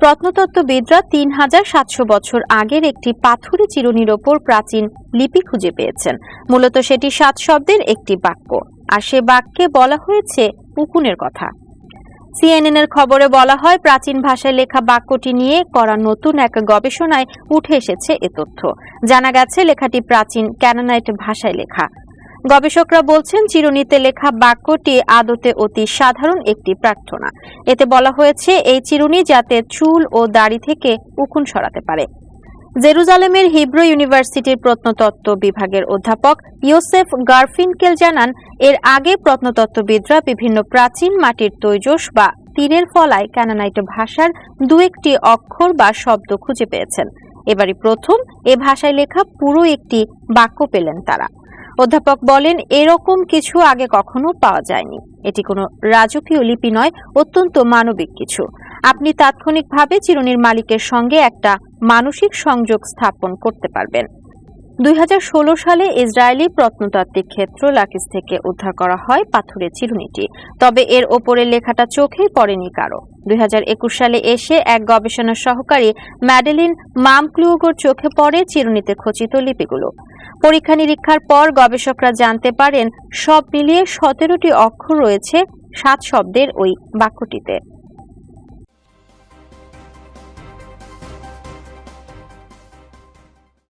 প্রত্নতত্ত্ববিদরা তিন হাজার সাতশো বছর আগের একটি পাথুরে চিরুনির ওপর প্রাচীন লিপি খুঁজে পেয়েছেন। মূলত সেটি সাত শব্দের একটি বাক্য। আর সে বাক্যে বলা হয়েছে উকুনের কথা। সিএনএন এর খবরে বলা হয়, প্রাচীন ভাষায় লেখা বাক্যটি নিয়ে করা নতুন এক গবেষণায় উঠে এসেছে এ তথ্য। জানা গেছে, লেখাটি প্রাচীন ক্যানানাইট ভাষায় লেখা। গবেষকরা বলছেন, চিরুনিতে লেখা বাক্যটি আদতে অতি সাধারণ একটি প্রার্থনা। এতে বলা হয়েছে, এই চিরুনি যাতে চুল ও দাড়ি থেকে উকুন সরাতে পারে। জেরুজালেমের হিব্রু ইউনিভার্সিটির প্রত্নতত্ত্ব বিভাগের অধ্যাপক ইয়োসেফ গার্ফিনকেল জানান, এর আগে প্রত্নতত্ত্ববিদরা বিভিন্ন প্রাচীন মাটির তৈজস বা তীরের ফলায় ক্যানানাইট ভাষার দু একটি অক্ষর বা শব্দ খুঁজে পেয়েছেন। এবারই প্রথম এ ভাষায় লেখা পুরো একটি বাক্য পেলেন তারা। অধ্যাপক বলেন, এরকম কিছু আগে কখনো পাওয়া যায়নি। এটি কোনো রাজকীয় লিপি নয়, অত্যন্ত মানবিক কিছু। আপনি তাৎক্ষণিকভাবে চিরুনির মালিকের সঙ্গে একটা মানসিক সংযোগ স্থাপন করতে পারবেন। দুই হাজার ষোলো সালে ইসরায়েলি প্রত্নতাত্ত্বিক ক্ষেত্র লাকিস থেকে উদ্ধার করা হয় পাথরের চিরুনিটি। তবে এর ওপরে লেখাটা চোখেই পড়েনি কারও। দুই হাজার একুশ সালে এসে এক গবেষণা সহকারী ম্যাডেলিন মামক্লুগোর চোখে পড়ে চিরুনিতে খচিত লিপিগুলো। পরীক্ষা নিরীক্ষার পর গবেষকরা জানতে পারেন, সব মিলিয়ে সতেরোটি অক্ষর রয়েছে সাত শব্দের ওই বাক্যটিতে।